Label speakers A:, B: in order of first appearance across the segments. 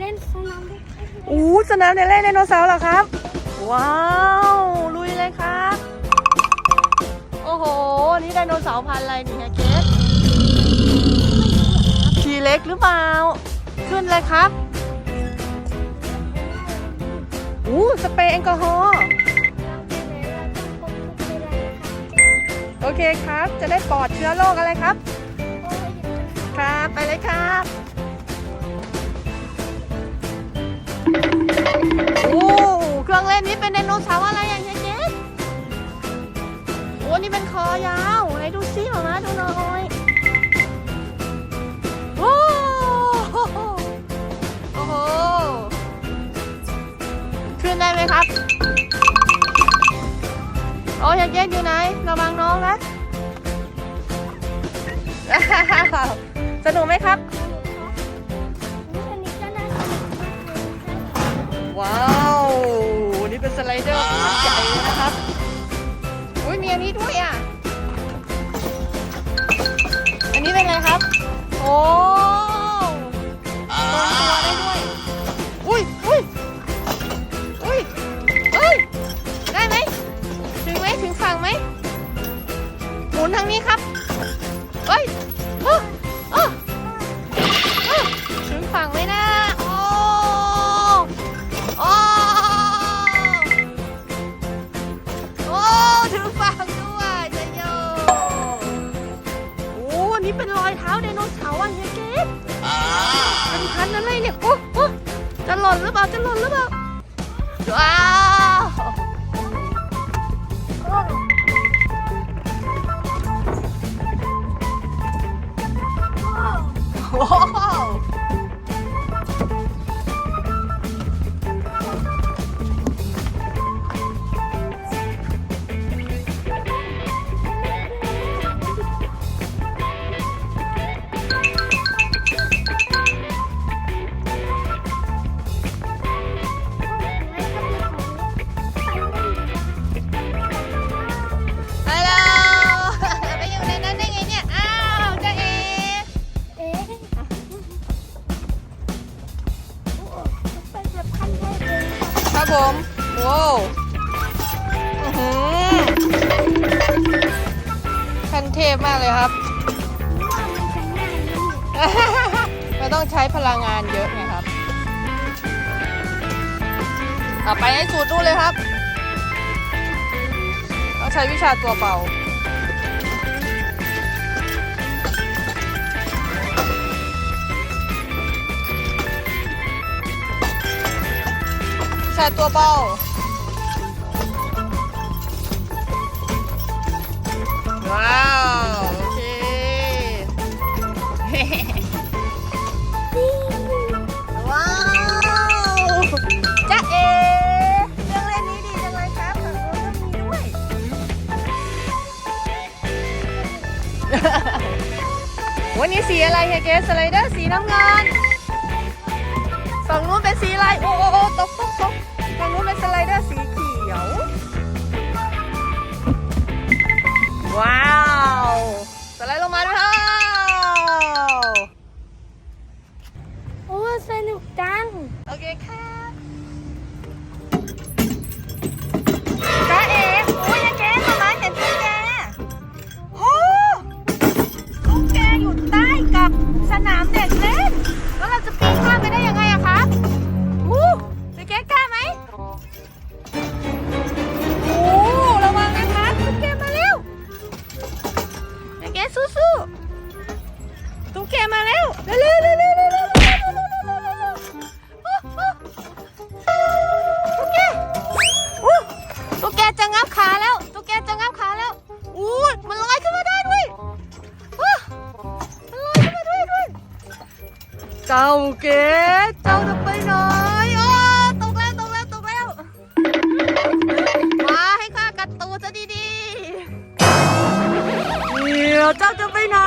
A: เล่นสนามเด็ก
B: อู้สนามเด็กเล่นไดโนเสาร์เหรอครับ ว้าว ลุยเลยครับ โอ้โห นี่ไดโนเสาร์พันธุ์อะไรนี่ฮะเกสทีเล็กหรือเปล่า ขึ้นเลยครับอู้สเปรย์แอลกอฮอล์โอเคครับ จะได้ปลอดเชื้อโรคอะไรครับครับ ไปเลยครับโอ้เครื่องเล่นนี้เป็นไดโนเสาร์อะไรอย่างเงี้ยเจ๊โอ้นี่เป็นคอยาวไหนดูซิหมาดูหน่อยโอ้โหโอ้โหขึ้นได้ไหมครับโอ้ยเจ๊อยู่ไหนระวังน้องนะ สนุกไหมครับ
A: อันนี้ก็น่าสนุกมากเลยครับ
B: ว้าวนี่เป็นสไลเดอร์ขนาดใหญ่เลยนะครับ อุ้ยมีอันนี้ด้วยอะ อันนี้เป็นอะไรครับ โอ้ตรงตัวได้ด้วย อุ้ยอุ้ยอุ้ยเอ้ย ได้ไหม ถึงไหมถึงฝั่งไหม หมุนทางนี้ครับเฮ้ยเอ้อ เป็นรอยเท้าไดโนเสาร์อะเฮียเกดเป็นพันอะไรเนี่ยโอ้โอ้จะหล่นหรือเปล่าจะหล่นหรือเปล่าว้า ขั้นเทพมากเลยครับ
A: ว่ามันจะง่ายนิดหนึ่ง
B: เราต้องใช้พลังงานเยอะไงครับ เอาไปให้สุดดูนเลยครับ ต้องใช้วิชาตัวเป่าวิชาตัวเป่า ว้าว โอเคว้าวจ๊ะเอเรื่องเล่นนี้ดีจังเลยครับฝั่งโน้นก็มีด้วยวันนี้สีอะไรเฮยเกสสไลเดอร์สีน้ำเงินฝั่งนู้นเป็นสีอะไร โอ้โอ้โอ้ตกตกตกฝั่งนู้นเป็นสไลเดอร์สี เคครับจ้าเอ๋โอ้ยเจ๊มามาเห็นตุ๊กแกโอ้ตุ๊กแกอยู่ใต้กับสนามเด็กเล่น แล้วเราจะปีนข้ามไปได้ยังไงอะคะอู้เจ๊กล้าไหมโอ้ระวังนะคะตุ๊กแกมาเร็วเจ๊สู้ๆตุ๊กแกมาเร็วเร็วเร็วเร็ว จ้าเกดเจ้าจะไปไหนโอ้ตกแล้วตกแล้วตกแล้วมาให้ข้ากัดตูดซะดีๆเดี๋ยวเจ้าจะไปไหน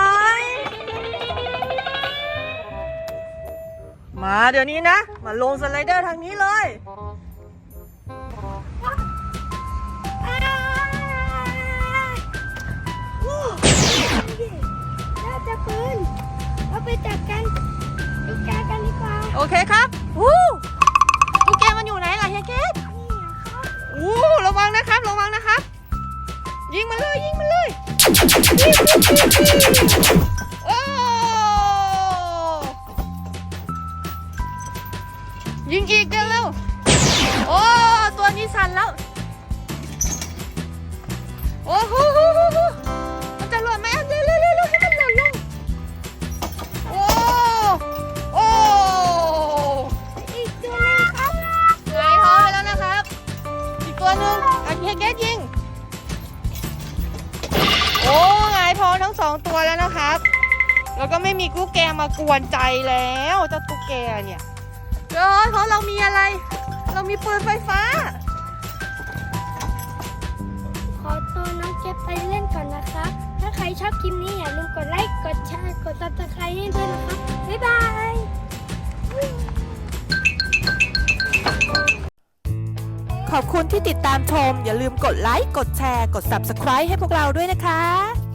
B: มาเดี๋ยวนี้นะ มาลงสไลเดอร์ทางนี้เลย
A: น่าจะปืนเราไปจัดการตุ๊กแกกัน
B: โอเคครับวู้ตุ๊กแกมันอยู่ไหนล่ะเฮียเกตวู้ระวังนะครับ ระวังนะครับ ยิงมันเลย ยิงมันเลยโอ้ยิงอีกเร็วเร็วโอ้ ตัวนี้สั่นแล้ว โอ้โห ตัวหนึ่งอันเฮเกตยิง โอ้หงายท้องทั้งสองตัวแล้วนะครับ แล้วก็ไม่มีกุ๊กแกมากวนใจแล้วเจ้าตุ๊กแกเนี่ยเออเพราะเรามีอะไร เรามีปืนไฟฟ้า
A: ขอตัวน้องเก็บไปเล่นก่อนนะครับ ถ้าใครชอบคลิปนี้อย่าลืมกดไลค์ กดแชร์ กดติดตามให้ด้วยนะครับ บ๊ายบาย
C: ขอบคุณที่ติดตามชม อย่าลืมกดไลค์ กดแชร์ กด Subscribe ให้พวกเราด้วยนะคะ